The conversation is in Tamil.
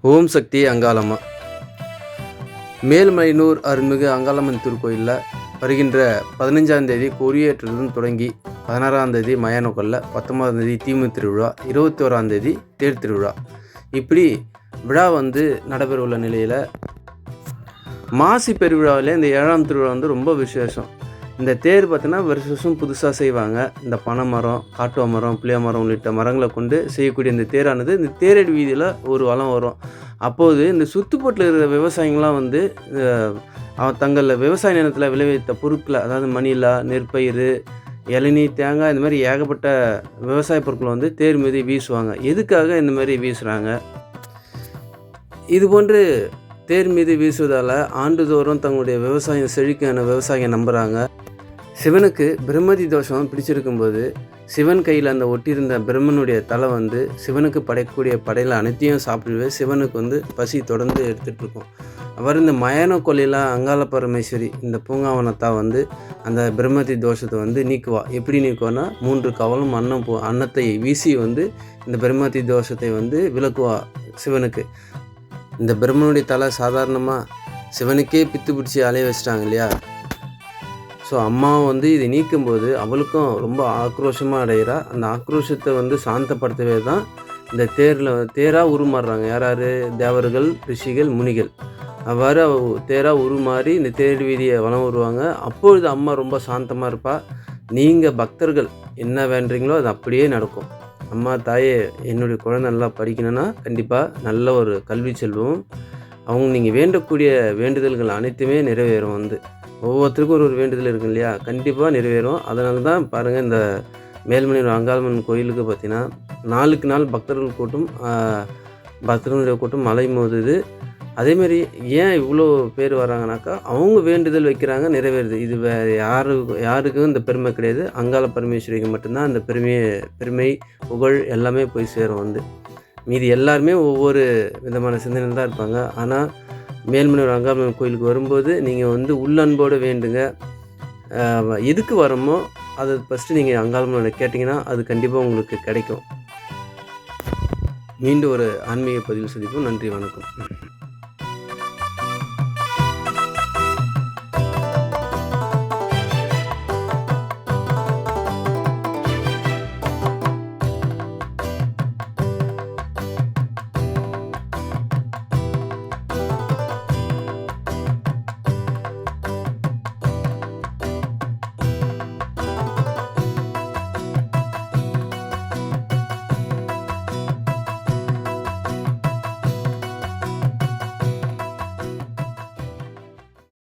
ஓம் சக்தி அங்காளம்மா. மேல்மலையனூர் அருள்மிகு அங்காளம்மன் திருக்கோயிலில் வருகின்ற பதினஞ்சாம் தேதி கொடியேற்றத்துடன் தொடங்கி பதினாறாம் தேதி மயான பத்தொன்பதாம் தேதி தீமு திருவிழா இருபத்தி ஓராம் தேதி தேர் திருவிழா. இப்படி விழா வந்து நடைபெறவுள்ள நிலையில் மாசி பெருவிழாவில் இந்த ஏழாம் திருவிழா வந்து ரொம்ப விசேஷம். இந்த தேர் பார்த்தீங்கன்னா வருஷம் புதுசாக செய்வாங்க. இந்த பனை மரம் காட்டுவ மரம் புளிய மரம் உள்ளிட்ட மரங்களை கொண்டு செய்யக்கூடிய இந்த தேரானது இந்த தேரடி வீதியில் ஒரு வளம் வரும். அப்போது இந்த சுத்துப்பட்டில் இருக்கிற விவசாயிங்களாம் வந்து தங்களில் விவசாய நிலத்தில் விளைவித்த பொருட்களை அதாவது மணிலா நெற்பயிர் இளநீ தேங்காய் இந்த மாதிரி ஏகப்பட்ட விவசாய பொருட்களை வந்து தேர் மீது வீசுவாங்க. எதுக்காக இந்த மாதிரி வீசுகிறாங்க இது போன்று தேர் மீது வீசுவதால் ஆண்டுதோறும் தங்களுடைய விவசாயம் செழிக்கான விவசாயம் நம்புகிறாங்க சிவனுக்கு பிரம்மதி தோஷம் பிடிச்சிருக்கும்போது சிவன் கையில் அந்த ஒட்டியிருந்த பிரம்மனுடைய தலை வந்து சிவனுக்கு படைக்கக்கூடிய படையில் அனைத்தையும் சாப்பிடுவே சிவனுக்கு வந்து பசி தொடர்ந்து எடுத்துகிட்டு இருக்கும். அவர் இந்த மயான கொல்லையில் அங்காள பரமேஸ்வரி இந்த பூங்காவனத்தா வந்து அந்த பிரம்மதி தோஷத்தை வந்து நீக்குவா. எப்படி நீக்குவான்னா மூன்று கவலும் அன்னம் போ அன்னத்தை வீசி வந்து இந்த பிரம்மதி தோஷத்தை வந்து விளக்குவா சிவனுக்கு. இந்த பிரம்மனுடைய தலை சாதாரணமாக சிவனுக்கே பித்து பிடிச்சி அலைய வச்சிட்டாங்க இல்லையா? ஸோ அம்மா வந்து இதை நீக்கும்போது அவளுக்கும் ரொம்ப ஆக்ரோஷமாக அடைகிறா அந்த ஆக்ரோஷத்தை வந்து சாந்தப்படுத்தவே தான் இந்த தேரில் தேராக உருமாறுறாங்க. யார் யார் தேவர்கள் ரிஷிகள் முனிகள். அவ்வாறு அவ தேராக உருமாறி இந்த தேர் வீதியை வளம் வருவாங்க. அப்பொழுது அம்மா ரொம்ப சாந்தமாக இருப்பா. நீங்கள் பக்தர்கள் என்ன வேண்டுறீங்களோ அது அப்படியே நடக்கும். அம்மா தாயே என்னுடைய குழந்தை நல்லா படிக்கணும்னா கண்டிப்பாக நல்ல ஒரு கல்வி செல்வம். அவங்க நீங்கள் வேண்டக்கூடிய வேண்டுதல்கள் அனைத்துமே நிறைவேறும் வந்து. ஒவ்வொருத்தருக்கும் ஒரு ஒரு வேண்டுதல் இருக்கும் இல்லையா கண்டிப்பாக நிறைவேறும். அதனால தான் பாருங்கள் இந்த மேல்மணி அங்காளம்மன் கோயிலுக்கு பார்த்தீங்கன்னா நாளுக்கு நாள் பக்தர்கள் கூட்டம் பக்தர்களுடைய கூட்டம் மலை மோதுது அதேமாரி ஏன் இவ்வளோ பேர் வராங்கனாக்கா அவங்க வேண்டுதல் வைக்கிறாங்க நிறைவேறுது. இது வேறு யாரு யாருக்கும் இந்த பெருமை கிடையாது. அங்காள பரமேஸ்வரிக்கு மட்டும்தான் அந்த பெருமையை பெருமை புகழ் எல்லாமே போய் சேரும் வந்து. மீதி எல்லாருமே ஒவ்வொரு விதமான சிந்தனையில் தான் இருப்பாங்க. ஆனால் மேல்மனூர் அங்காளம்மன் கோயிலுக்கு வரும்போது நீங்கள் வந்து உள்ளன்போடு வேண்டுங்க. எதுக்கு வரமோ அதை ஃபஸ்ட்டு நீங்கள் அங்காளம்மனை கேட்டிங்கன்னா அது கண்டிப்பாக உங்களுக்கு கிடைக்கும். மீண்டும் ஒரு ஆன்மீக பதிவு சந்திப்போம். நன்றி வணக்கம்.